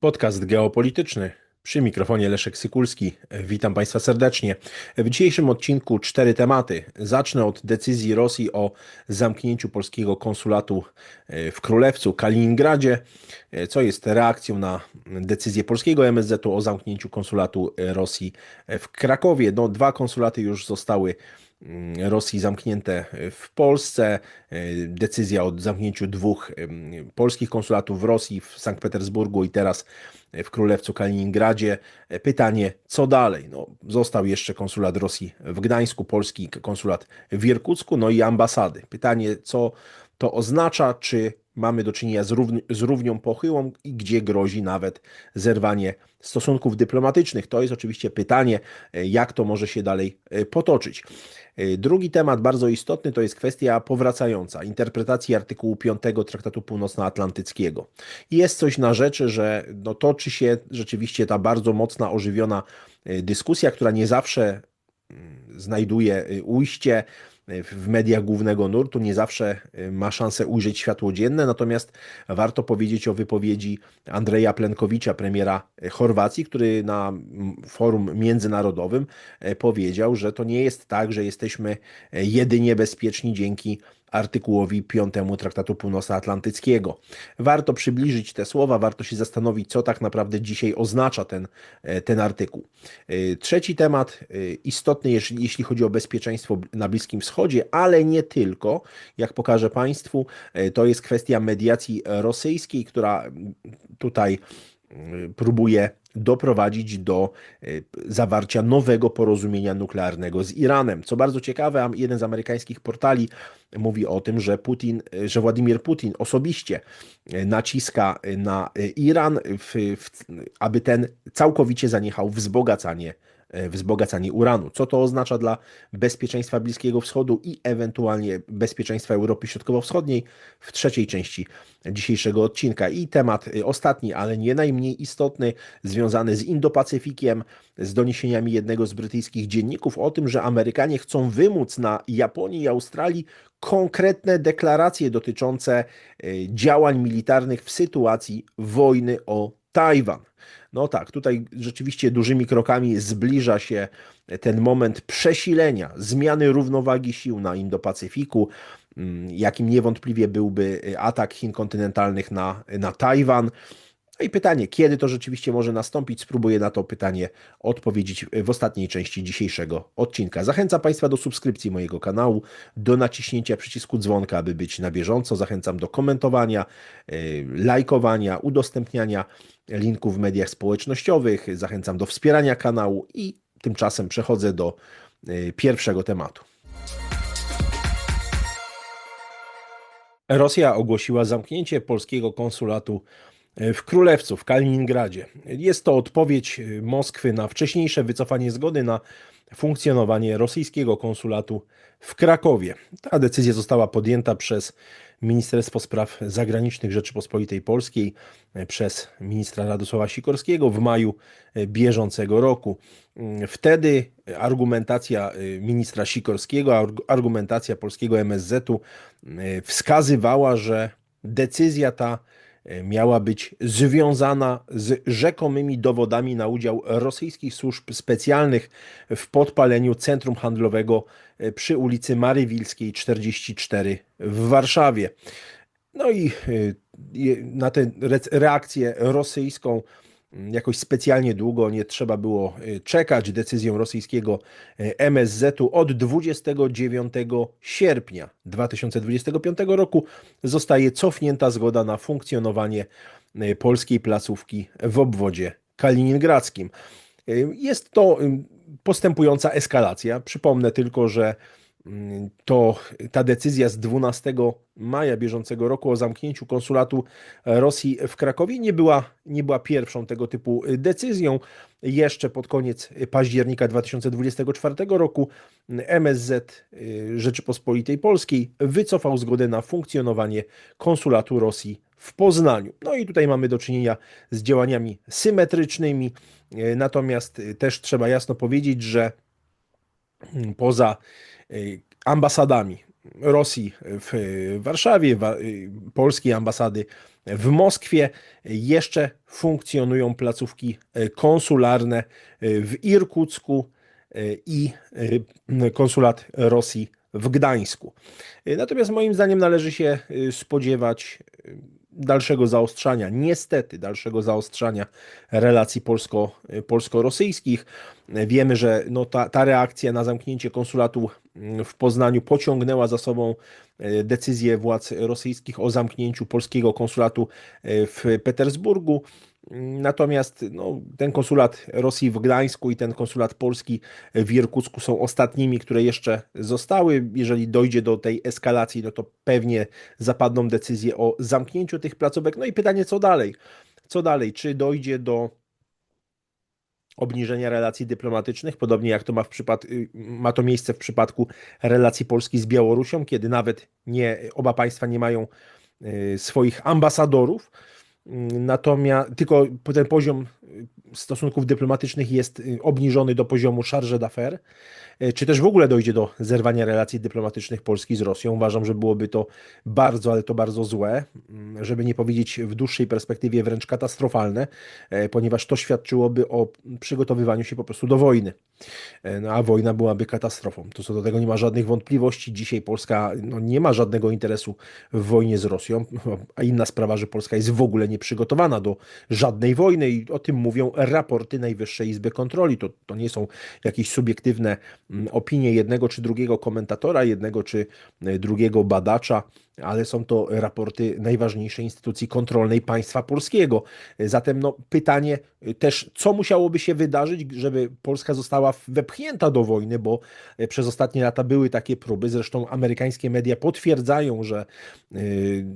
Podcast geopolityczny. Przy mikrofonie Leszek Sykulski. Witam Państwa serdecznie. W dzisiejszym odcinku cztery tematy. Zacznę od decyzji Rosji o zamknięciu polskiego konsulatu e, w Królewcu, Kaliningradzie, e, co jest reakcją na decyzję polskiego MSZ-u o zamknięciu konsulatu Rosji w Krakowie. No, dwa konsulaty już zostały mm, Rosji zamknięte w Polsce. Decyzja o zamknięciu dwóch polskich konsulatów w Rosji, w Sankt Petersburgu i teraz w Królewcu Kaliningradzie. Pytanie, co dalej? No, został jeszcze konsulat Rosji w Gdańsku, polski konsulat w Irkucku, no i ambasady. Pytanie, co to oznacza, czy mamy do czynienia z, równ z równią pochyłą i gdzie grozi nawet zerwanie stosunków dyplomatycznych. To jest oczywiście pytanie, jak to może się dalej e, potoczyć. E, drugi temat bardzo istotny to jest kwestia powracająca interpretacji artykułu 5 Traktatu Północnoatlantyckiego. Jest coś na rzeczy, że no, toczy się rzeczywiście ta bardzo mocna, ożywiona e, dyskusja, która nie zawsze mm, znajduje ujście w mediach głównego nurtu nie zawsze y, ma szansę ujrzeć światło dzienne, natomiast warto powiedzieć o wypowiedzi Andrzeja Plenkowicza, premiera Chorwacji, który na forum międzynarodowym e, powiedział, że to nie jest tak, że jesteśmy jedynie bezpieczni dzięki artykułowi 5 Traktatu Północnoatlantyckiego. Warto przybliżyć te słowa, warto się zastanowić, co tak naprawdę dzisiaj oznacza ten, e, ten artykuł. E, trzeci temat, e, istotny jeśli, chodzi o bezpieczeństwo na Bliskim Wschodzie, ale nie tylko, jak pokażę Państwu, to jest kwestia mediacji rosyjskiej, która tutaj próbuje doprowadzić do e, zawarcia nowego porozumienia nuklearnego z Iranem. Co bardzo ciekawe, jeden z amerykańskich portali mówi o tym, że Putin, e, że Władimir Putin osobiście e, naciska na Iran, w, w, aby ten całkowicie zaniechał wzbogacanie wzbogacanie uranu. Co to oznacza dla bezpieczeństwa Bliskiego Wschodu i ewentualnie bezpieczeństwa Europy Środkowo-Wschodniej w trzeciej części dzisiejszego odcinka. I temat e, ostatni, ale nie najmniej istotny, związany z Indo-Pacyfikiem, z doniesieniami jednego z brytyjskich dzienników o tym, że Amerykanie chcą wymóc na Japonii i Australii konkretne deklaracje dotyczące e, działań militarnych w sytuacji wojny o Tajwan. No tak, tutaj rzeczywiście dużymi krokami zbliża się ten moment przesilenia, zmiany równowagi sił na Indo-Pacyfiku, mm, jakim niewątpliwie byłby atak Chin kontynentalnych na, na Tajwan. No i pytanie, kiedy to rzeczywiście może nastąpić? Spróbuję na to pytanie odpowiedzieć w ostatniej części dzisiejszego odcinka. Zachęcam Państwa do subskrypcji mojego kanału, do naciśnięcia przycisku dzwonka, aby być na bieżąco. Zachęcam do komentowania, y, lajkowania, udostępniania linków w mediach społecznościowych. Zachęcam do wspierania kanału i tymczasem przechodzę do y, pierwszego tematu. Rosja ogłosiła zamknięcie polskiego konsulatu w Królewcu, w Kaliningradzie. Jest to odpowiedź Moskwy na wcześniejsze wycofanie zgody na funkcjonowanie rosyjskiego konsulatu w Krakowie. Ta decyzja została podjęta przez Ministerstwo Spraw Zagranicznych Rzeczypospolitej Polskiej, przez ministra Radosława Sikorskiego w maju bieżącego roku. Wtedy argumentacja ministra Sikorskiego, argumentacja polskiego MSZ-u wskazywała, że decyzja ta miała być związana z rzekomymi dowodami na udział rosyjskich służb specjalnych w podpaleniu centrum handlowego e, przy ulicy Marywilskiej 44 w Warszawie. No i e, na tę reakcję rosyjską jakoś specjalnie długo nie trzeba było y, czekać. Decyzją rosyjskiego y, MSZ-u od 29 sierpnia 2025 roku zostaje cofnięta zgoda na funkcjonowanie y, polskiej placówki w obwodzie kaliningradzkim. Jest to postępująca eskalacja. Przypomnę tylko, że to ta decyzja z 12 maja bieżącego roku o zamknięciu konsulatu Rosji w Krakowie nie była, nie była pierwszą tego typu decyzją. Jeszcze pod koniec października 2024 roku MSZ Rzeczypospolitej Polskiej wycofał zgodę na funkcjonowanie konsulatu Rosji w Poznaniu. No i tutaj mamy do czynienia z działaniami symetrycznymi, natomiast też trzeba jasno powiedzieć, że poza ambasadami Rosji w Warszawie, polskiej ambasady w Moskwie. Jeszcze funkcjonują placówki konsularne w Irkucku i konsulat Rosji w Gdańsku. Natomiast moim zdaniem należy się spodziewać dalszego zaostrzania, niestety dalszego zaostrzania relacji polsko, polsko-rosyjskich. Wiemy, że no ta, ta reakcja na zamknięcie konsulatu w Poznaniu pociągnęła za sobą e, decyzję władz rosyjskich o zamknięciu polskiego konsulatu e, w Petersburgu. Natomiast no, ten konsulat Rosji w Gdańsku i ten konsulat polski w Irkucku są ostatnimi, które jeszcze zostały. Jeżeli dojdzie do tej eskalacji, no to pewnie zapadną decyzje o zamknięciu tych placówek. No i pytanie, co dalej? Co dalej? Czy dojdzie do obniżenia relacji dyplomatycznych, podobnie jak to ma, w przypad- ma to miejsce w przypadku relacji Polski z Białorusią, kiedy nawet nie, oba państwa nie mają y, swoich ambasadorów Natomiast tylko ten poziom stosunków dyplomatycznych jest y, obniżony do poziomu charge d'affaires, y, czy też w ogóle dojdzie do zerwania relacji dyplomatycznych Polski z Rosją. Uważam, że byłoby to bardzo, ale to bardzo złe, mm, żeby nie powiedzieć w dłuższej perspektywie wręcz katastrofalne, e, ponieważ to świadczyłoby o przygotowywaniu się po prostu do wojny. E, no, a wojna byłaby katastrofą. To co do tego nie ma żadnych wątpliwości. Dzisiaj Polska no, nie ma żadnego interesu w wojnie z Rosją, a inna sprawa, że Polska jest w ogóle nieprzygotowana do żadnej wojny i o tym mówią raporty Najwyższej Izby Kontroli. To, to nie są jakieś subiektywne mm, opinie jednego czy drugiego komentatora, jednego czy e, drugiego badacza ale są to raporty najważniejszej instytucji kontrolnej państwa polskiego. Zatem no, pytanie też, co musiałoby się wydarzyć, żeby Polska została wepchnięta do wojny, bo e, przez ostatnie lata były takie próby, zresztą amerykańskie media potwierdzają, że yy,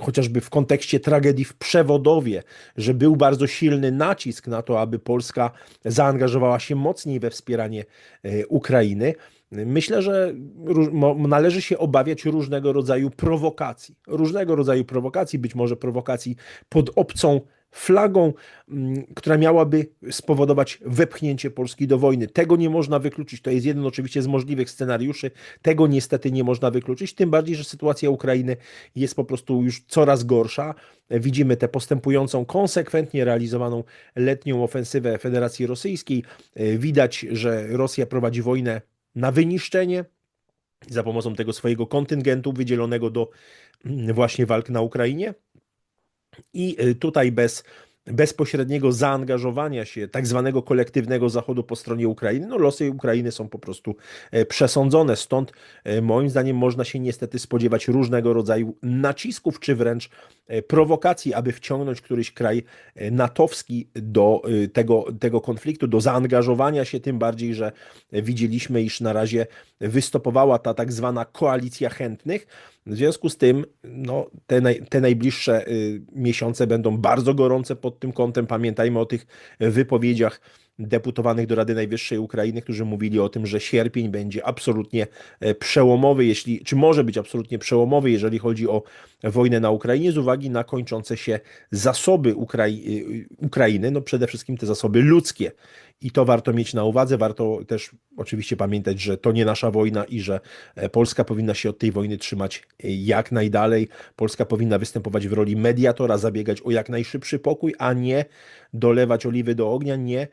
chociażby w kontekście tragedii w Przewodowie, że był bardzo silny nacisk na to, aby Polska zaangażowała się mocniej we wspieranie yy, Ukrainy. Myślę, że należy się obawiać różnego rodzaju prowokacji. Różnego rodzaju prowokacji, być może prowokacji pod obcą flagą, mm, która miałaby spowodować wepchnięcie Polski do wojny. Tego nie można wykluczyć. To jest jeden oczywiście z możliwych scenariuszy. Tego niestety nie można wykluczyć, tym bardziej, że sytuacja Ukrainy jest po prostu już coraz gorsza. Widzimy tę postępującą, konsekwentnie realizowaną letnią ofensywę Federacji Rosyjskiej. Widać, że Rosja prowadzi wojnę na wyniszczenie za pomocą tego swojego kontyngentu wydzielonego do mm, właśnie walk na Ukrainie. I y, tutaj bez bezpośredniego zaangażowania się tak zwanego kolektywnego Zachodu po stronie Ukrainy, no losy Ukrainy są po prostu e, przesądzone. Stąd e, moim zdaniem można się niestety spodziewać różnego rodzaju nacisków, czy wręcz e, prowokacji, aby wciągnąć któryś kraj natowski do tego, tego konfliktu, do zaangażowania się, tym bardziej, że widzieliśmy, iż na razie wystopowała ta tak zwana koalicja chętnych, w związku z tym no, te, naj, te najbliższe miesiące będą bardzo gorące pod tym kątem. Pamiętajmy o tych wypowiedziach deputowanych do Rady Najwyższej Ukrainy, którzy mówili o tym, że sierpień będzie absolutnie e, przełomowy, jeśli, czy może być absolutnie przełomowy, jeżeli chodzi o wojnę na Ukrainie, z uwagi na kończące się zasoby Ukrai y, Ukrainy, no przede wszystkim te zasoby ludzkie. I to warto mieć na uwadze. Warto też oczywiście pamiętać, że to nie nasza wojna i że e, Polska powinna się od tej wojny trzymać e, jak najdalej. Polska powinna występować w roli mediatora, zabiegać o jak najszybszy pokój, a nie dolewać oliwy do ognia, nie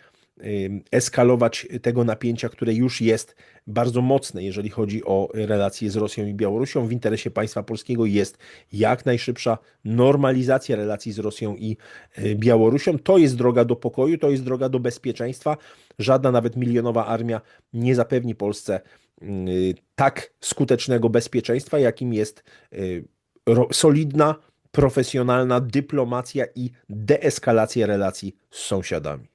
eskalować tego napięcia, które już jest bardzo mocne, jeżeli chodzi o relacje z Rosją i Białorusią. W interesie państwa polskiego jest jak najszybsza normalizacja relacji z Rosją i y, Białorusią. To jest droga do pokoju, to jest droga do bezpieczeństwa. Żadna nawet milionowa armia nie zapewni Polsce y, tak skutecznego bezpieczeństwa, jakim jest y, solidna, profesjonalna dyplomacja i deeskalacja relacji z sąsiadami.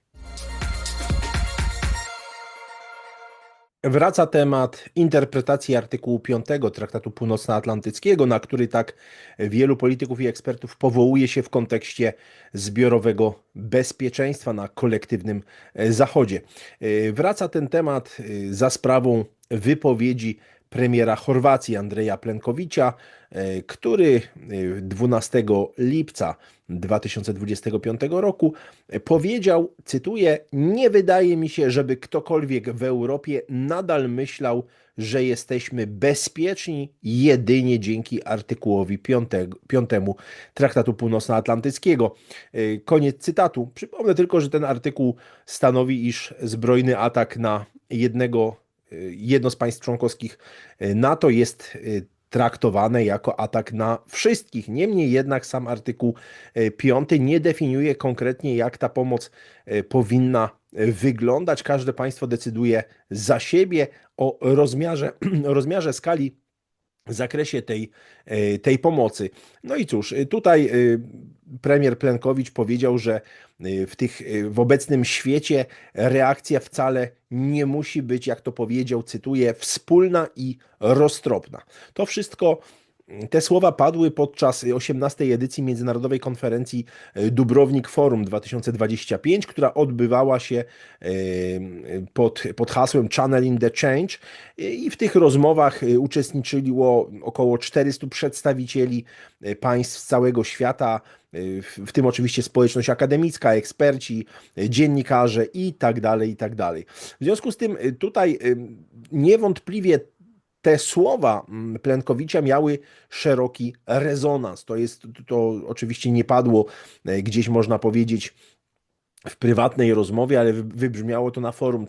Wraca temat interpretacji artykułu 5 Traktatu Północnoatlantyckiego, na który tak wielu polityków i ekspertów powołuje się w kontekście zbiorowego bezpieczeństwa na kolektywnym e, Zachodzie. E, wraca ten temat e, za sprawą wypowiedzi premiera Chorwacji Andrzeja Plenkovicia, e, który e, 12 lipca 2025 roku powiedział, cytuję: Nie wydaje mi się, żeby ktokolwiek w Europie nadal myślał, że jesteśmy bezpieczni jedynie dzięki artykułowi 5, 5 Traktatu Północnoatlantyckiego. E, Koniec cytatu. Przypomnę tylko, że ten artykuł stanowi, iż zbrojny atak na jednego, e, jedno z państw członkowskich e, NATO jest traktowane jako atak na wszystkich. Niemniej jednak sam artykuł 5 nie definiuje konkretnie, jak ta pomoc e, powinna e, wyglądać. Każde państwo decyduje za siebie o rozmiarze, o rozmiarze skali zakresie tej, e, tej pomocy. No i cóż, e, tutaj e, premier Plenkowicz powiedział, że w, tych, w obecnym świecie reakcja wcale nie musi być, jak to powiedział, cytuję, wspólna i roztropna. To wszystko te słowa padły podczas 18. edycji Międzynarodowej Konferencji e, Dubrownik Forum 2025, która odbywała się e, pod, pod hasłem Channeling the Change i w tych rozmowach e, uczestniczyło około 400 przedstawicieli państw z całego świata, w tym oczywiście społeczność akademicka, eksperci, dziennikarze i tak dalej, i tak dalej. W związku z tym tutaj niewątpliwie te słowa mm, Plenkowicza miały szeroki rezonans. To jest, to oczywiście nie padło e, gdzieś można powiedzieć w prywatnej rozmowie, ale wy- wybrzmiało to na forum,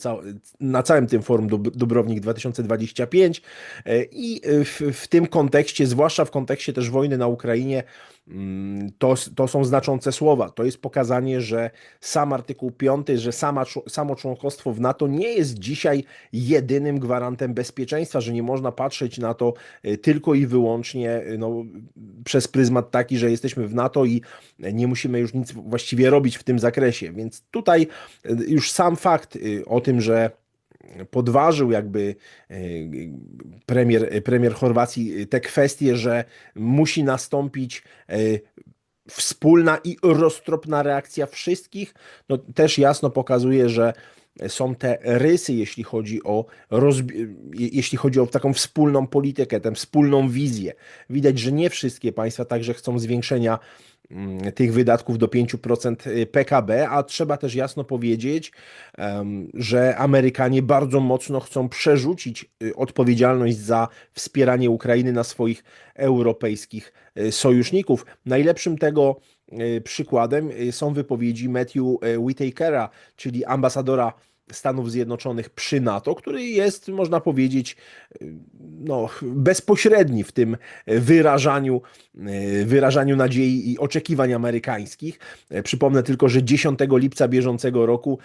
na całym tym forum Dub- Dubrownik 2025 e, i w, w tym kontekście, zwłaszcza w kontekście też wojny na Ukrainie, mm, to, to są znaczące słowa. To jest pokazanie, że sam artykuł 5, że sama, samo członkostwo w NATO nie jest dzisiaj jedynym gwarantem bezpieczeństwa, że nie można patrzeć na to e, tylko i wyłącznie e, no, przez pryzmat taki, że jesteśmy w NATO i nie musimy już nic właściwie robić w tym zakresie. Więc tutaj e, już sam fakt e, o tym, że podważył jakby e, premier, premier Chorwacji te kwestie, że musi nastąpić e, wspólna i roztropna reakcja wszystkich, no też jasno pokazuje, że są te rysy, jeśli chodzi o rozbi- je- jeśli chodzi o taką wspólną politykę, tę wspólną wizję. Widać, że nie wszystkie państwa także chcą zwiększenia tych wydatków do 5% PKB, a trzeba też jasno powiedzieć, że Amerykanie bardzo mocno chcą przerzucić y, odpowiedzialność za wspieranie Ukrainy na swoich europejskich y, sojuszników. Najlepszym tego y, przykładem y, są wypowiedzi Matthew y, Whitakera, czyli ambasadora Stanów Zjednoczonych przy NATO, który jest, można powiedzieć, y, no, bezpośredni w tym wyrażaniu, y, wyrażaniu nadziei i oczekiwań amerykańskich. E, Przypomnę tylko, że 10 lipca bieżącego roku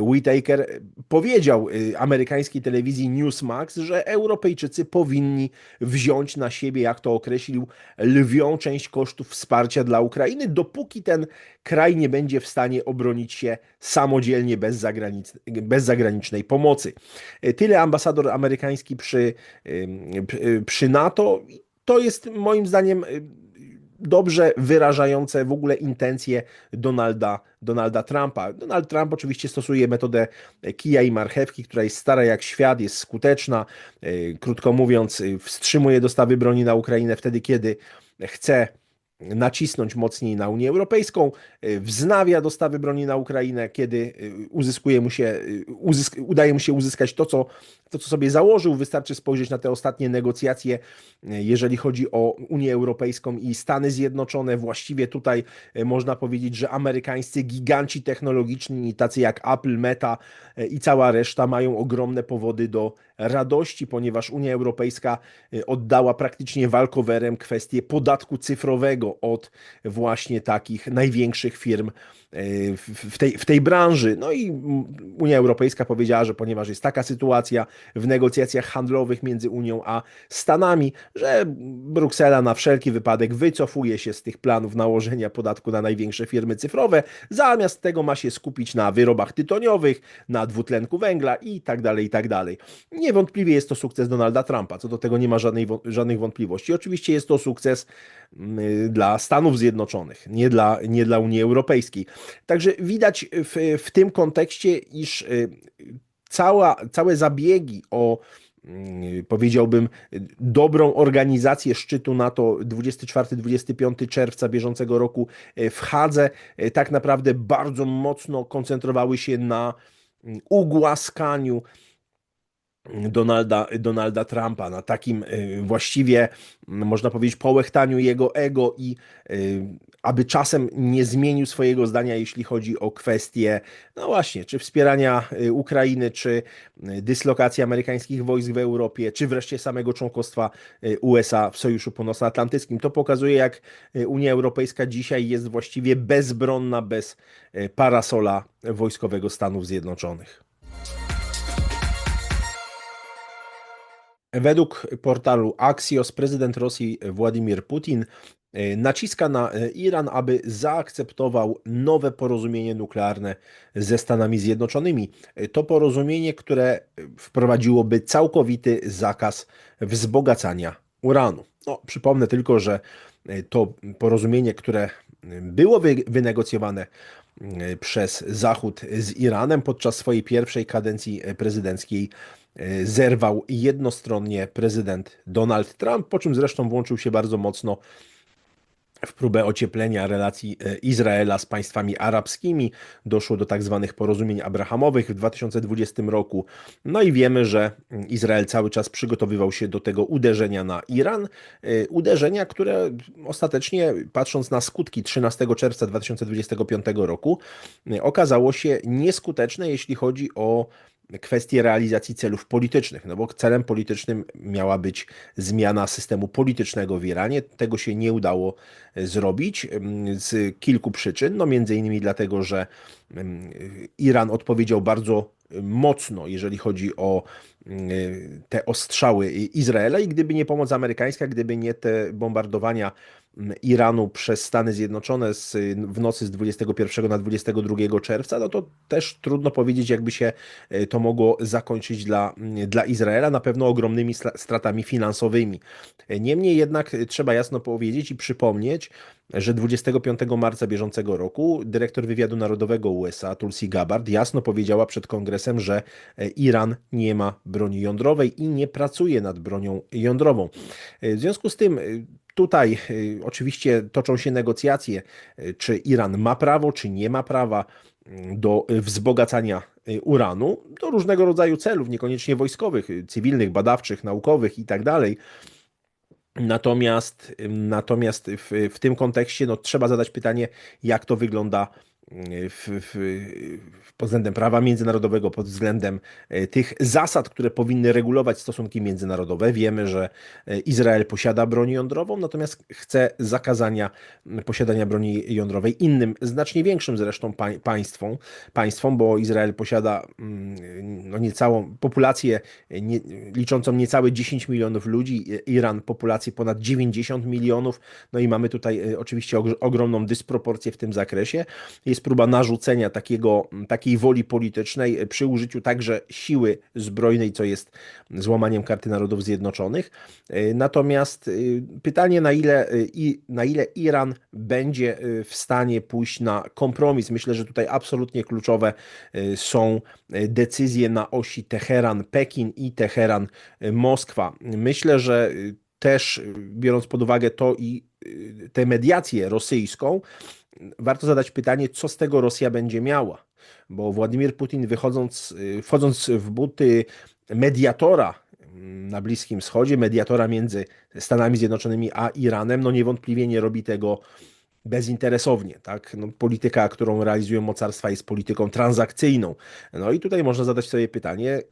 Whitaker powiedział y, amerykańskiej telewizji Newsmax, że Europejczycy powinni wziąć na siebie, jak to określił, lwią część kosztów wsparcia dla Ukrainy, dopóki ten kraj nie będzie w stanie obronić się samodzielnie bez, zagranic, bez zagranicznej pomocy. E, Tyle ambasador amerykański przy, ym, przy- przy NATO. To jest moim zdaniem dobrze wyrażające w ogóle intencje Donalda, Donalda Trumpa. Donald Trump oczywiście stosuje metodę kija i marchewki, która jest stara jak świat, jest skuteczna. Krótko mówiąc, wstrzymuje dostawy broni na Ukrainę wtedy, kiedy chce nacisnąć mocniej na Unię Europejską, y, wznawia dostawy broni na Ukrainę, kiedy y, uzyskuje mu się, y, uzysk, udaje mu się uzyskać to co, to, co sobie założył. Wystarczy spojrzeć na te ostatnie negocjacje, y, jeżeli chodzi o Unię Europejską i Stany Zjednoczone. Właściwie tutaj y, można powiedzieć, że amerykańscy giganci technologiczni, tacy jak Apple, Meta y, i cała reszta, mają ogromne powody do radości, ponieważ Unia Europejska oddała praktycznie walkowerem kwestię podatku cyfrowego od właśnie takich największych firm w tej, w tej branży. No i Unia Europejska powiedziała, że ponieważ jest taka sytuacja w negocjacjach handlowych między Unią a Stanami, że Bruksela na wszelki wypadek wycofuje się z tych planów nałożenia podatku na największe firmy cyfrowe, zamiast tego ma się skupić na wyrobach tytoniowych, na dwutlenku węgla i tak dalej, i tak dalej. Niewątpliwie jest to sukces Donalda Trumpa, co do tego nie ma żadnej, żadnych wątpliwości. Oczywiście jest to sukces mm, dla Stanów Zjednoczonych, nie dla, nie dla Unii Europejskiej. Także widać w, w tym kontekście, iż y, cała, całe zabiegi o mm, powiedziałbym, dobrą organizację szczytu NATO 24-25 czerwca bieżącego roku w Hadze, tak naprawdę bardzo mocno koncentrowały się na mm, ugłaskaniu Donalda, Donalda Trumpa, na takim y, właściwie, można powiedzieć, połechtaniu jego ego i y, aby czasem nie zmienił swojego zdania, jeśli chodzi o kwestie, no właśnie, czy wspierania y, Ukrainy, czy dyslokacji amerykańskich wojsk w Europie, czy wreszcie samego członkostwa USA w Sojuszu Północnoatlantyckim. To pokazuje, jak Unia Europejska dzisiaj jest właściwie bezbronna, bez parasola wojskowego Stanów Zjednoczonych. Według portalu Axios prezydent Rosji Władimir Putin e, naciska na e, Iran, aby zaakceptował nowe porozumienie nuklearne ze Stanami Zjednoczonymi. E, to porozumienie, które wprowadziłoby całkowity zakaz wzbogacania uranu. No, przypomnę tylko, że to porozumienie, które było wynegocjowane przez Zachód z Iranem podczas swojej pierwszej kadencji prezydenckiej zerwał jednostronnie prezydent Donald Trump, po czym zresztą włączył się bardzo mocno w próbę ocieplenia relacji e, Izraela z państwami arabskimi. Doszło do tak zwanych porozumień abrahamowych w 2020 roku. No i wiemy, że Izrael cały czas przygotowywał się do tego uderzenia na Iran. E, uderzenia, które ostatecznie, patrząc na skutki 13 czerwca 2025 roku, okazało się nieskuteczne, jeśli chodzi o kwestie realizacji celów politycznych, no bo celem politycznym miała być zmiana systemu politycznego w Iranie. Tego się nie udało e, zrobić mm, z kilku przyczyn, no między innymi dlatego, że mm, Iran odpowiedział bardzo mocno, jeżeli chodzi o mm, te ostrzały Izraela i gdyby nie pomoc amerykańska, gdyby nie te bombardowania Iranu przez Stany Zjednoczone z, w nocy z 21 na 22 czerwca, no to też trudno powiedzieć, jakby się e, to mogło zakończyć dla, dla Izraela, na pewno ogromnymi stratami finansowymi. Niemniej jednak trzeba jasno powiedzieć i przypomnieć, że 25 marca bieżącego roku dyrektor wywiadu narodowego USA, Tulsi Gabbard, jasno powiedziała przed kongresem, że e, Iran nie ma broni jądrowej i nie pracuje nad bronią jądrową. E, w związku z tym Tutaj y, oczywiście toczą się negocjacje, y, czy Iran ma prawo, czy nie ma prawa mm, do wzbogacania y, uranu do różnego rodzaju celów, niekoniecznie wojskowych, cywilnych, badawczych, naukowych itd. Tak natomiast, natomiast w, w tym kontekście no, trzeba zadać pytanie, jak to wygląda w, w, pod względem prawa międzynarodowego, pod względem e, tych zasad, które powinny regulować stosunki międzynarodowe. Wiemy, że e, Izrael posiada broń jądrową, natomiast chce zakazania posiadania broni jądrowej innym, znacznie większym zresztą państwom, państwom bo Izrael posiada no, niecałą populację nie, liczącą niecałe 10 milionów ludzi, Iran populację ponad 90 milionów, no i mamy tutaj e, oczywiście ogromną dysproporcję w tym zakresie. Jest próba narzucenia takiego, takiej woli politycznej przy użyciu także siły zbrojnej, co jest złamaniem karty Narodów Zjednoczonych. Natomiast y, pytanie, na ile, y, na ile Iran będzie w stanie pójść na kompromis, myślę, że tutaj absolutnie kluczowe są decyzje na osi Teheran-Pekin i Teheran-Moskwa. Myślę, że też biorąc pod uwagę to i tę mediację rosyjską, warto zadać pytanie, co z tego Rosja będzie miała. Bo Władimir Putin, wychodząc, wchodząc w buty mediatora na Bliskim Wschodzie, mediatora między Stanami Zjednoczonymi a Iranem, no niewątpliwie nie robi tego bezinteresownie. Tak? No, polityka, którą realizują mocarstwa, jest polityką transakcyjną. No i tutaj można zadać sobie pytanie,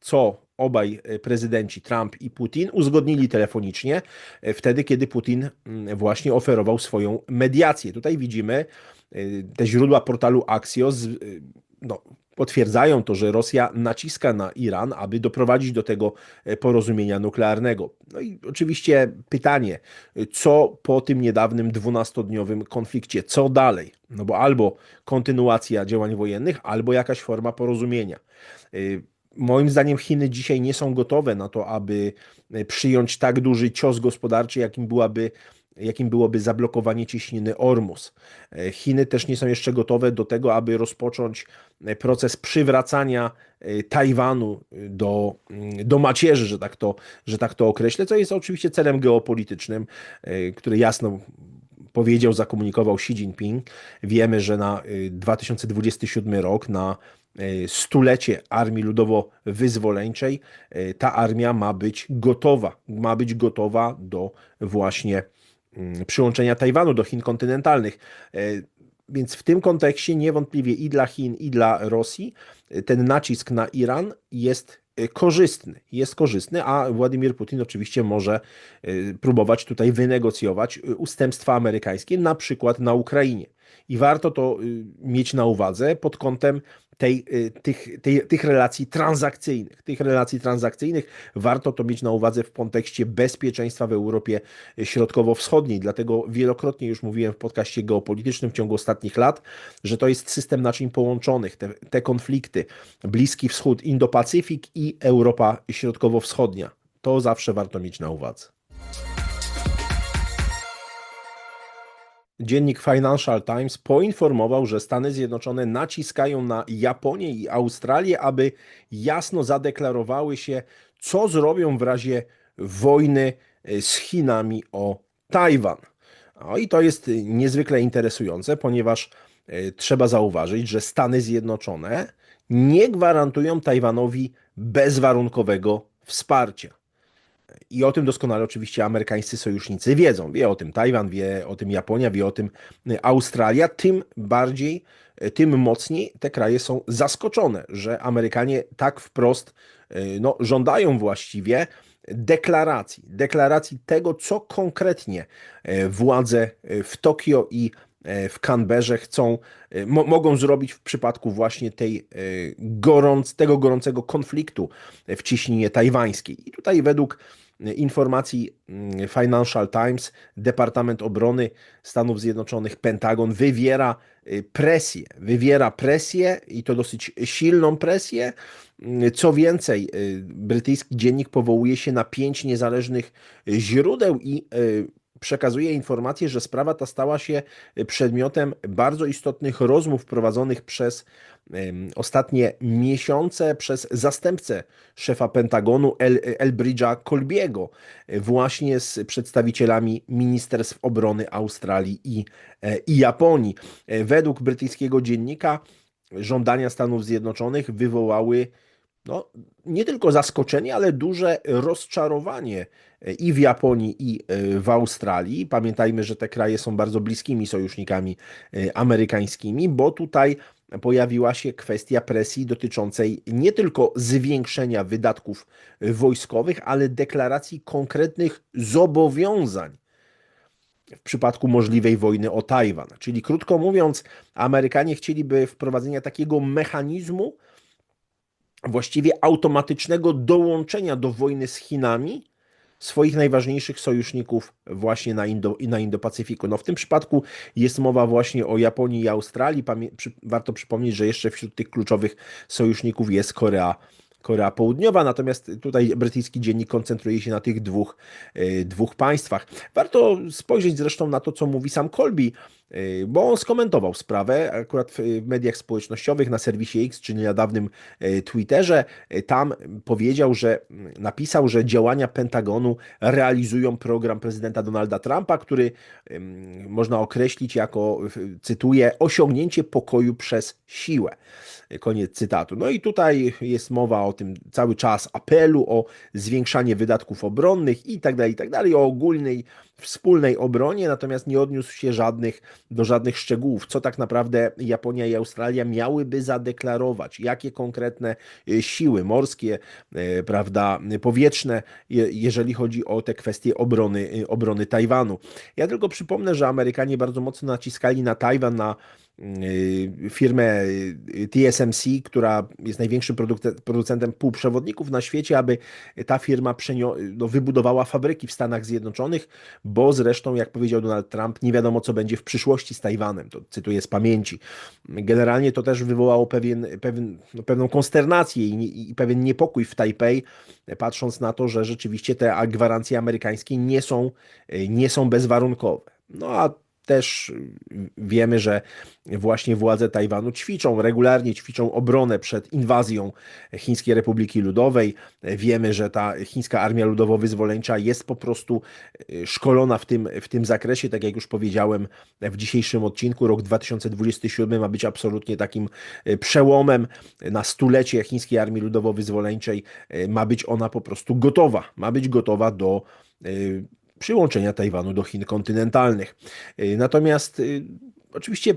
co obaj e, prezydenci, Trump i Putin, uzgodnili telefonicznie e, wtedy, kiedy Putin mm, właśnie oferował swoją mediację. Tutaj widzimy e, te źródła portalu Axios. No, potwierdzają to, że Rosja naciska na Iran, aby doprowadzić do tego porozumienia nuklearnego. No i oczywiście pytanie, co po tym niedawnym 12-dniowym konflikcie, co dalej? No bo albo kontynuacja działań wojennych, albo jakaś forma porozumienia. Moim zdaniem Chiny dzisiaj nie są gotowe na to, aby e, przyjąć tak duży cios gospodarczy, jakim byłaby jakim byłoby zablokowanie ciśniny Ormus. Chiny też nie są jeszcze gotowe do tego, aby rozpocząć proces przywracania Tajwanu do, do macierzy, że tak, to, że tak to określę, co jest oczywiście celem geopolitycznym, który jasno powiedział, zakomunikował Xi Jinping. Wiemy, że na 2027 rok, na stulecie Armii Ludowo-Wyzwoleńczej, ta armia ma być gotowa, ma być gotowa do właśnie mm, przyłączenia Tajwanu do Chin kontynentalnych. Więc w tym kontekście niewątpliwie i dla Chin, i dla Rosji ten nacisk na Iran jest korzystny. Jest korzystny, a Władimir Putin oczywiście może próbować tutaj wynegocjować ustępstwa amerykańskie, na przykład na Ukrainie. I warto to mieć na uwadze pod kątem tej, y, tych, tej, tych relacji transakcyjnych. Tych relacji transakcyjnych warto to mieć na uwadze w kontekście bezpieczeństwa w Europie Środkowo-Wschodniej. Dlatego wielokrotnie już mówiłem w podcaście geopolitycznym w ciągu ostatnich lat, że to jest system naczyń połączonych. Te, te konflikty Bliski Wschód, Indo-Pacyfik i Europa Środkowo-Wschodnia. To zawsze warto mieć na uwadze. Dziennik Financial Times poinformował, że Stany Zjednoczone naciskają na Japonię i Australię, aby jasno zadeklarowały się, co zrobią w razie wojny e, z Chinami o Tajwan. No i to jest niezwykle interesujące, ponieważ e, trzeba zauważyć, że Stany Zjednoczone nie gwarantują Tajwanowi bezwarunkowego wsparcia. I o tym doskonale oczywiście amerykańscy sojusznicy wiedzą. Wie o tym Tajwan, wie o tym Japonia, wie o tym y, Australia. Tym bardziej, y, tym mocniej te kraje są zaskoczone, że Amerykanie tak wprost y, no, żądają właściwie deklaracji, deklaracji tego, co konkretnie władze w Tokio i w Canberrze chcą, mo mogą zrobić w przypadku właśnie tej gorąc, tego gorącego konfliktu w ciśnienie tajwańskiej. I tutaj według informacji mm, Financial Times Departament Obrony Stanów Zjednoczonych, Pentagon wywiera presję, wywiera presję i to dosyć silną presję. Mm, co więcej, brytyjski dziennik powołuje się na pięć niezależnych źródeł i przekazuje informację, że sprawa ta stała się przedmiotem bardzo istotnych rozmów prowadzonych przez ostatnie miesiące przez zastępcę szefa Pentagonu El, Elbridge'a Colbiego właśnie z przedstawicielami Ministerstw Obrony Australii i, e, i Japonii. Według brytyjskiego dziennika żądania Stanów Zjednoczonych wywołały no, nie tylko zaskoczenie, ale duże rozczarowanie e, i w Japonii, i e, w Australii. Pamiętajmy, że te kraje są bardzo bliskimi sojusznikami amerykańskimi, bo tutaj pojawiła się kwestia presji dotyczącej nie tylko zwiększenia wydatków wojskowych, ale deklaracji konkretnych zobowiązań w przypadku możliwej wojny o Tajwan. Czyli krótko mówiąc, Amerykanie chcieliby wprowadzenia takiego mechanizmu właściwie automatycznego dołączenia do wojny z Chinami swoich najważniejszych sojuszników właśnie na, Indo, na Indo-Pacyfiku. No w tym przypadku jest mowa właśnie o Japonii i Australii. Pamię przy, warto przypomnieć, że jeszcze wśród tych kluczowych sojuszników jest Korea Korea Południowa, natomiast tutaj brytyjski dziennik koncentruje się na tych dwóch, e, dwóch państwach. Warto spojrzeć zresztą na to, co mówi sam Colby, e, bo on skomentował sprawę akurat w mediach społecznościowych na serwisie X, czyli na dawnym e, Twitterze. Tam powiedział, że napisał, że działania Pentagonu realizują program prezydenta Donalda Trumpa, który można określić jako, cytuję, osiągnięcie pokoju przez siłę. Koniec cytatu. No i tutaj jest mowa o tym cały czas apelu o zwiększanie wydatków obronnych i tak dalej, i tak dalej, o ogólnej wspólnej obronie, natomiast nie odniósł się żadnych, do żadnych szczegółów, co tak naprawdę Japonia i Australia miałyby zadeklarować, jakie konkretne e, siły morskie, e, prawda, powietrzne, jeżeli chodzi o te kwestie obrony, e, obrony Tajwanu. Ja tylko przypomnę, że Amerykanie bardzo mocno naciskali na Tajwan, na y, firmę y, TSMC, która jest największym producentem półprzewodników na świecie, aby ta firma no, wybudowała fabryki w Stanach Zjednoczonych, bo zresztą, jak powiedział Donald Trump, nie wiadomo, co będzie w przyszłości z Tajwanem. To cytuję z pamięci. Generalnie to też wywołało pewien, pewien, no, pewną konsternację i, i pewien niepokój w Tajpej, patrząc na to, że rzeczywiście te gwarancje amerykańskie nie są, nie są bezwarunkowe. No a też wiemy, że właśnie władze Tajwanu ćwiczą, regularnie ćwiczą obronę przed inwazją Chińskiej Republiki Ludowej. Wiemy, że ta chińska armia ludowo-wyzwoleńcza jest po prostu y, szkolona w tym, w tym zakresie. Tak jak już powiedziałem w dzisiejszym odcinku, rok 2027 ma być absolutnie takim y, przełomem na stulecie chińskiej armii ludowo-wyzwoleńczej. Y, Ma być ona po prostu gotowa. Ma być gotowa do przyłączenia Tajwanu do Chin kontynentalnych. Y, Natomiast y, oczywiście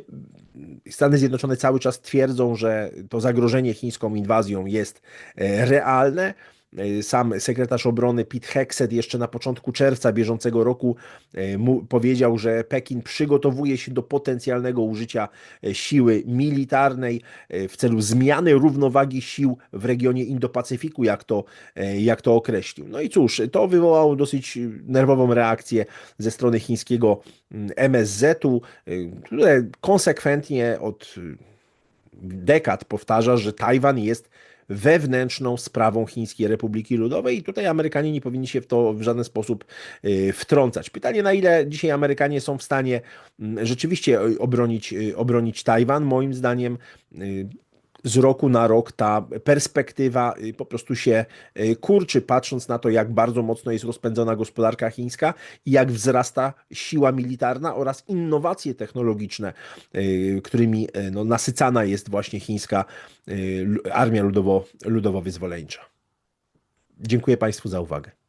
Stany Zjednoczone cały czas twierdzą, że to zagrożenie chińską inwazją jest e, realne. E, Sam sekretarz obrony Pete Hegseth jeszcze na początku czerwca bieżącego roku e, powiedział, że Pekin przygotowuje się do potencjalnego użycia e, siły militarnej w celu zmiany równowagi sił w regionie Indo-Pacyfiku, jak to, jak to określił. No i cóż, to wywołało dosyć nerwową reakcję ze strony chińskiego MSZ-u, które konsekwentnie od dekad powtarza, że Tajwan jest wewnętrzną sprawą Chińskiej Republiki Ludowej i tutaj Amerykanie nie powinni się w to w żaden sposób y, wtrącać. Pytanie, na ile dzisiaj Amerykanie są w stanie mm, rzeczywiście y, obronić, y, obronić Tajwan? Moim zdaniem z roku na rok ta perspektywa y, po prostu się y, kurczy, patrząc na to, jak bardzo mocno jest rozpędzona gospodarka chińska i jak wzrasta siła militarna oraz innowacje technologiczne, y, którymi no, nasycana jest właśnie chińska armia ludowo, ludowo-wyzwoleńcza. Dziękuję Państwu za uwagę.